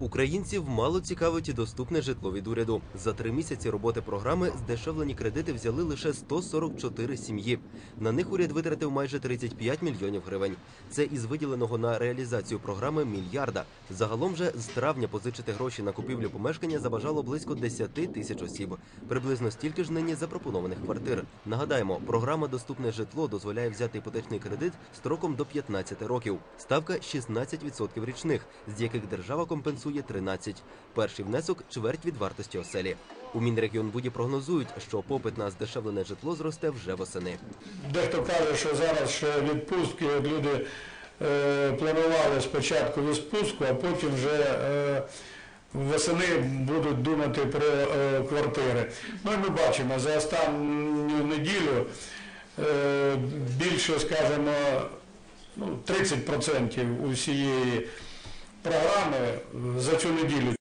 Українців мало цікавить і доступне житло від уряду. За три місяці роботи програми здешевлені кредити взяли лише 144 сім'ї. На них уряд витратив майже 35 мільйонів гривень. Це із виділеного на реалізацію програми мільярда. Загалом же з травня позичити гроші на купівлю помешкання забажало близько 10 тисяч осіб. Приблизно стільки ж нині запропонованих квартир. Нагадаємо, програма Доступне житло дозволяє взяти іпотечний кредит строком до 15 років. Ставка 16% річних, з яких держава компенсує 13. Перший внесок чверть від вартості оселі. У Мінрегіонбуді прогнозують, що попит на здешевлене житло зросте вже восени. Дехто каже, що зараз ще відпустки, люди е, планували спочатку відпустку, а потім вже е, восени будуть думати про е, квартири. Ну і ми бачимо, за останню неділю е, більше, скажімо, ну, 30% усієї програми за цю неділю